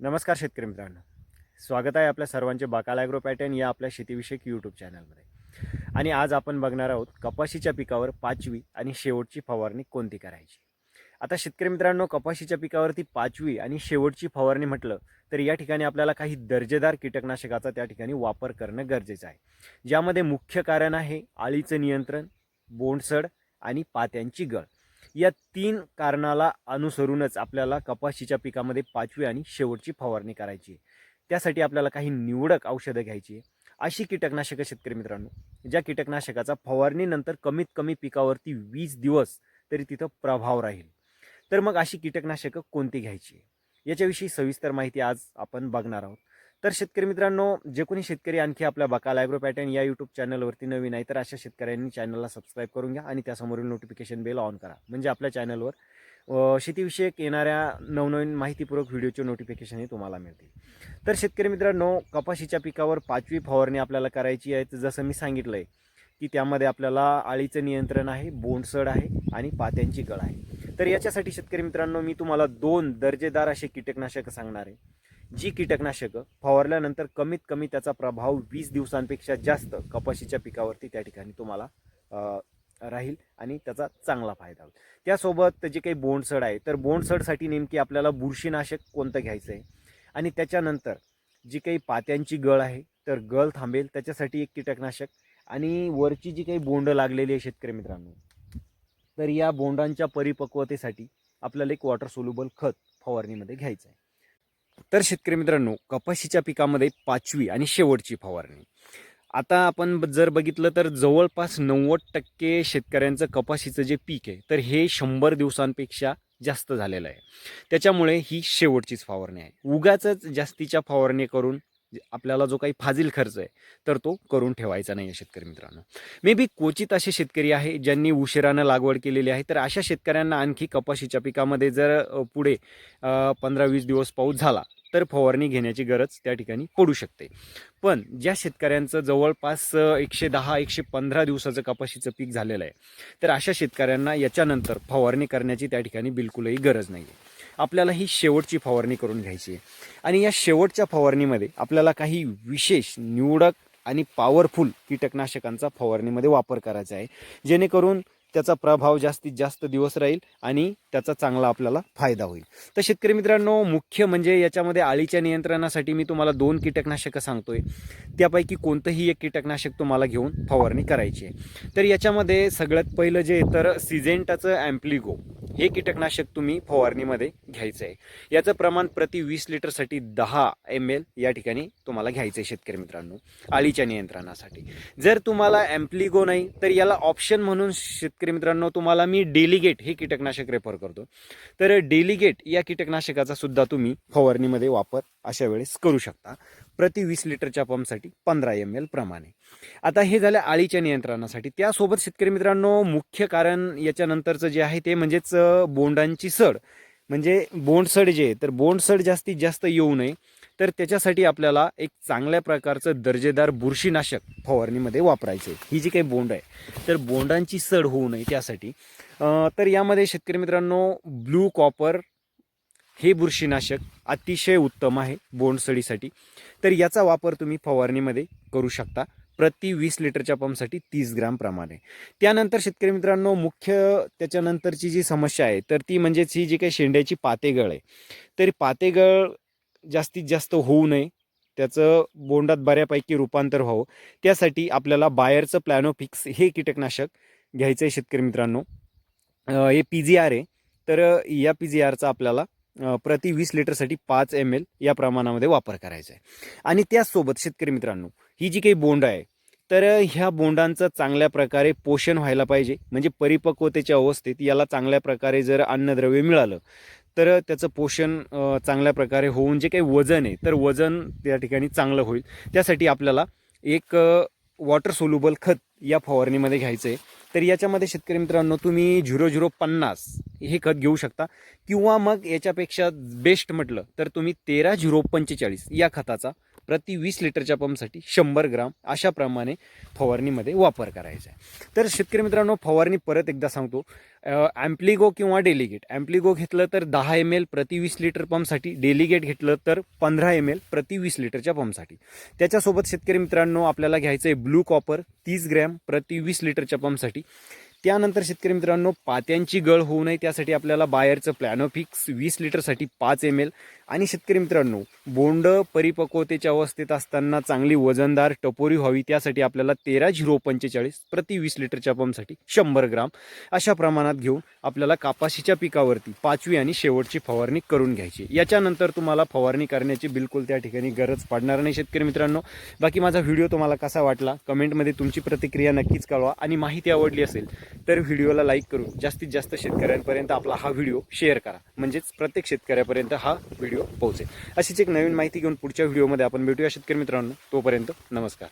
नमस्कार शेतकरी मित्रांनो. स्वागत आहे आपल्या सर्वांचे बाकाल ॲग्रो पॅटर्न या आपल्या शेतीविषयक यूट्यूब चॅनलमध्ये आणि आज आपण बघणार आहोत कपाशीच्या पिकावर पाचवी आणि शेवटची फवारणी कोणती करायची? आता शेतकरी मित्रांनो कपाशीच्या पिकावरती पाचवी आणि शेवटची फवारणी म्हटलं तर या ठिकाणी आपल्याला काही दर्जेदार कीटकनाशकाचा त्या ठिकाणी वापर करणं गरजेचं आहे. ज्यामध्ये मुख्य कारण आहे आळीचं नियंत्रण बोंडसड आणि पात्यांची गळ. या तीन कारणाला अनुसरूनच आपल्याला कपाशीच्या पिकामध्ये पाचवी आणि शेवटची फवारणी करायची त्यासाठी आपल्याला काही निवडक औषधं घ्यायची अशी कीटकनाशकं शेतकरी मित्रांनो ज्या कीटकनाशकाचा फवारणीनंतर कमीत कमी पिकावरती वीस दिवस तरी तिथं प्रभाव राहील. तर मग अशी कीटकनाशकं कोणती घ्यायची याच्याविषयी सविस्तर माहिती आज आपण बघणार आहोत. तर शेतकरी मित्रांनो जे कोणी शेतकरी आणखी आपल्या बकाल ॲग्रो पॅटर्न या यूट्यूब चॅनलवरती नवीन आहे तर अशा शेतकऱ्यांनी चॅनलला सबस्क्राईब करून घ्या आणि त्यासमोरील नोटिफिकेशन बेल ऑन करा. म्हणजे आपल्या चॅनलवर शेतीविषयक येणाऱ्या नवनवीन माहितीपूर्वक व्हिडिओचे नोटिफिकेशन हे तुम्हाला मिळतील. तर शेतकरी मित्रांनो कपाशीच्या पिकावर पाचवी फवारणी आपल्याला करायची आहे. तर जसं मी सांगितलं आहे की त्यामध्ये आपल्याला आळीचं नियंत्रण आहे बोंडसड आहे आणि पात्यांची गळ आहे. तर याच्यासाठी शेतकरी मित्रांनो मी तुम्हाला दोन दर्जेदार असे कीटकनाशकं सांगणार आहे. जी कीटकनाशकं फवारल्यानंतर कमीत कमी त्याचा प्रभाव वीस दिवसांपेक्षा जास्त कपाशीच्या पिकावरती त्या ठिकाणी तुम्हाला राहील आणि त्याचा चांगला फायदा होईल. त्यासोबत जे काही बोंडसड आहे तर बोंडसडसाठी नेमकी आपल्याला बुरशीनाशक कोणतं घ्यायचं आहे? आणि त्याच्यानंतर जी काही पात्यांची गळ आहे तर गळ थांबेल त्याच्यासाठी एक कीटकनाशक आणि वरची जी काही बोंड लागलेली आहे शेतकरी मित्रांनो तर या बोंडांच्या परिपक्वतेसाठी आपल्याला एक वॉटर सोल्युबल खत फवारणीमध्ये घ्यायचं आहे. तर शेतकरी मित्रांनो कपाशीच्या पिकामध्ये पाचवी आणि शेवटची फवारणी. आता आपण जर बघितलं तर जवळपास नव्वद टक्के शेतकऱ्यांचं कपाशीचं जे पीक आहे तर हे शंभर दिवसांपेक्षा जास्त झालेलं आहे. त्याच्यामुळे ही शेवटचीच फवारणी आहे. उगाच जास्तीच्या फवारणी करून आपल्याला जो काही फाजील खर्च आहे तर तो करून ठेवायचा नाही आहे शेतकरी मित्रांनो. मे बी क्वचित असे शेतकरी आहे ज्यांनी उशिरानं लागवड केलेली आहे तर अशा शेतकऱ्यांना आणखी कपाशीच्या पिकामध्ये जर पुढे पंधरा वीस दिवस पाऊस झाला तर फवारणी घेण्याची गरज त्या ठिकाणी पडू शकते. पण ज्या शेतकऱ्यांचं जवळपास एकशे दहा एकशे पंधरा दिवसाचं कपाशीचं पीक झालेलं आहे तर अशा शेतकऱ्यांना याच्यानंतर फवारणी करण्याची त्या ठिकाणी बिलकुलही गरज नाही आहे आपल्याला ही शेवटची फवारणी करून घ्यायची आहे. आणि या शेवटच्या फवारणीमध्ये आपल्याला काही विशेष निवडक आणि पॉवरफुल कीटकनाशकांचा फवारणीमध्ये वापर करायचा आहे. जेणेकरून त्याचा प्रभाव जास्तीत जास्त दिवस राहील आणि त्याचा चांगला आपल्याला फायदा होईल. तर शेतकरी मित्रांनो मुख्य म्हणजे याच्यामध्ये आळीच्या नियंत्रणासाठी मी तुम्हाला दोन कीटकनाशकं सांगतोय. त्यापैकी कोणतंही एक कीटकनाशक तुम्हाला घेऊन फवारणी करायची आहे. तर याच्यामध्ये सगळ्यात पहिलं जे तर सिजेंटाचं ॲम्प्लिगो. हे कीटकनाशक तुम्ही फवारणीमध्ये घ्यायचं आहे याचं प्रमाण प्रति वीस लिटरसाठी दहा एम एल या ठिकाणी तुम्हाला घ्यायचं आहे शेतकरी मित्रांनो आळीच्या नियंत्रणासाठी. जर तुम्हाला ॲम्प्लिगो नाही तर याला ऑप्शन म्हणून शेतकरी मित्रांनो तुम्हाला मी डेलिगेट हे कीटकनाशक रेफर करतो. तर डेलिगेट या कीटकनाशकाचा सुद्धा तुम्ही फवारणीमध्ये वापर अशा वेळेस करू शकता. प्रति वीस लिटरच्या पंपसाठी पंधरा एम एल प्रमाणे. आता हे झालं आळीच्या नियंत्रणासाठी. त्यासोबत शेतकरी मित्रांनो मुख्य कारण याच्यानंतरचं जे आहे ते म्हणजेच बोंडांची सड. म्हणजे बोंडसड जे आहे तर बोंडसड जास्तीत जास्त येऊ नये. तर त्याच्यासाठी आपल्याला एक चांगल्या प्रकारचं दर्जेदार बुरशीनाशक फवारणीमध्ये वापरायचं आहे. ही जी काही बोंड आहे तर बोंडांची सड होऊ नये त्यासाठी. तर यामध्ये शेतकरी मित्रांनो ब्लू कॉपर हे बुरशीनाशक अतिशय उत्तम आहे बोंडसळीसाठी तर याचा वापर तुम्ही फवारणीमध्ये करू शकता. प्रति वीस लिटरच्या पंपसाठी तीस ग्राम प्रमाणे. त्यानंतर शेतकरी मित्रांनो मुख्य त्याच्यानंतरची जी समस्या आहे तर ती म्हणजेच ही जी काही शेंड्याची पातेगळ आहे तरी पातेगळ जास्तीत जास्त होऊ नये. त्याचं बोंडात बऱ्यापैकी रूपांतर व्हावं. त्यासाठी आपल्याला बायरचं प्लॅनोफिक्स हे कीटकनाशक घ्यायचं आहे शेतकरी मित्रांनो. हे पी जी आर आहे. तर या पी जी आरचा आपल्याला प्रति वीस लिटरसाठी पाच एम एल या प्रमाणामध्ये वापर करायचा आहे. आणि त्याचसोबत शेतकरी मित्रांनो ही जी काही बोंड आहे तर ह्या बोंडांचं चांगल्या प्रकारे पोषण व्हायला पाहिजे. म्हणजे परिपक्वतेच्या अवस्थेत याला चांगल्या प्रकारे जर अन्नद्रव्य मिळालं तर त्याचं पोषण चांगल्या प्रकारे होऊन जे काही वजन आहे तर वजन त्या ठिकाणी चांगलं होईल. त्यासाठी आपल्याला एक वॉटर सोल्युबल खत या फवारणीमध्ये घ्यायचं आहे. तर याच्यामध्ये शेतकरी मित्रांनो तुम्ही झिरो झिरो पन्नास हे खत घेऊ शकता. किंवा मग याच्यापेक्षा बेस्ट म्हटलं तर तुम्ही तेरा झिरो पंचेचाळीस या खताचा प्रति वीस लिटरच्या पंपसाठी शंभर ग्राम अशा प्रमाणे फवारणीमध्ये वापर करायचा आहे. तर शेतकरी मित्रांनो फवारणी परत एकदा सांगतो. ॲम्प्लिगो किंवा डेलिगेट ॲम्प्लिगो घेतलं तर दहा एम एल प्रति वीस लिटर पंपसाठी. डेलिगेट घेतलं तर पंधरा एम एल प्रति वीस लिटरच्या पंपसाठी. त्याच्यासोबत शेतकरी मित्रांनो आपल्याला घ्यायचं आहे ब्लू कॉपर तीस ग्रॅम प्रति वीस लिटरच्या पंपसाठी. त्यानंतर शेतकरी मित्रांनो पात्यांची गळ होऊ नये. त्यासाठी आपल्याला बायरचं प्लॅनोफिक्स वीस लिटरसाठी पाच एम एल आणि शेतकरी मित्रांनो बोंड परिपक्वतेच्या अवस्थेत असताना चांगली वजनदार टपोरी व्हावी त्यासाठी आपल्याला तेरा झिरो पंचेचाळीस प्रति वीस लिटरच्या पंपसाठी शंभर ग्राम अशा प्रमाणात घेऊन आपल्याला कापाशीच्या पिकावरती पाचवी आणि शेवटची फवारणी करून घ्यायची. याच्यानंतर तुम्हाला फवारणी करण्याची बिलकुल त्या ठिकाणी गरज पडणार नाही शेतकरी मित्रांनो. बाकी माझा व्हिडिओ तुम्हाला कसा वाटला कमेंटमध्ये तुमची प्रतिक्रिया नक्कीच कळवा. आणि माहिती आवडली असेल तर व्हिडिओला लाईक करून जास्तीत जास्त शेतकऱ्यांपर्यंत आपला हा व्हिडिओ शेअर करा. म्हणजेच प्रत्येक शेतकऱ्यापर्यंत हा व्हिडिओ व्हिडिओ पोहोचेल. अशीच एक नवीन माहिती घेऊन पुढच्या व्हिडिओमध्ये आपण भेटूया. शेतकरी मित्रांनो तोपर्यंत नमस्कार.